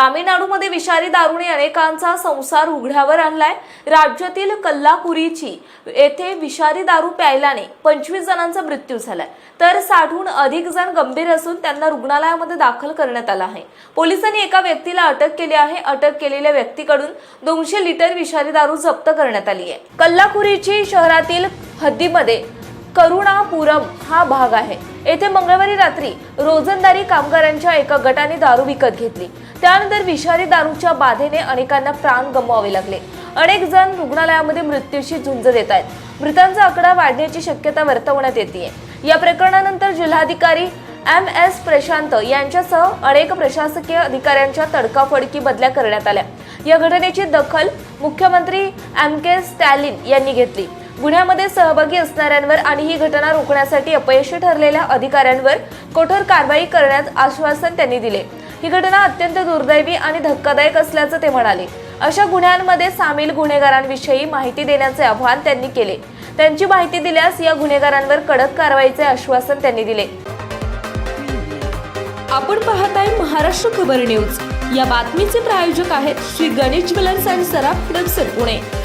तामिळनाडूमध्ये विषारी दारूने अनेकांचा संसार उघड्यावर आणलाय. राज्यातील कल्लापुरीची येथे विषारी दारू प्यायल्याने पंचवीस जणांचा मृत्यू झालाय. तर साठहून अधिक जण गंभीर असून त्यांना रुग्णालयामध्ये दाखल करण्यात आलं आहे. पोलिसांनी एका व्यक्तीला अटक केली आहे. अटक केलेल्या व्यक्तीकडून दोनशे लिटर विषारी दारू जप्त करण्यात आली आहे. कल्लाकुरीची शहरातील हद्दीमध्ये करुणापुरम हा भाग आहे. येथे मंगळवारी रात्री रोजंदारी कामगारांच्या एका गटाने दारू विकत घेतली. त्यानंतर विषारी दारूच्या बाधेने अनेकांना प्राण गमवावे लागले. अनेक जण रुग्णालयामध्ये मृत्यूशी झुंज देत आहेत. मृतांचा आकडा वाढण्याची शक्यता वर्तवण्यात येते या प्रकरणानंतर जिल्हाधिकारी एम एस प्रशांत यांच्यासह अनेक प्रशासकीय अधिकाऱ्यांच्या तडकाफडकी बदल्या करण्यात आल्या. या घटनेची दखल मुख्यमंत्री एम के स्टॅलिन यांनी घेतली. गुन्ह्यामध्ये सहभागी असणाऱ्यांवर आणि ही घटना रोखण्यासाठी अपयशी ठरलेल्या अधिकाऱ्यांवर कठोर कारवाई करण्यात आश्वासन त्यांनी दिले. ही घटना अत्यंत दुर्दैवी आणि धक्कादायक असल्याचं ते म्हणाले. अशा गुन्ह्यांमध्ये सामील गुन्हेगारांविषयी माहिती देण्याचे आवाहन त्यांनी केले. त्यांची माहिती दिल्यास या गुन्हेगारांवर कडक कारवाईचे आश्वासन त्यांनी दिले. आपण पाहत आहे महाराष्ट्र खबर न्यूज. या बातमीचे प्रायोजक आहेत श्री गणेश ज्वेलर्स अँड सराफ पुणे.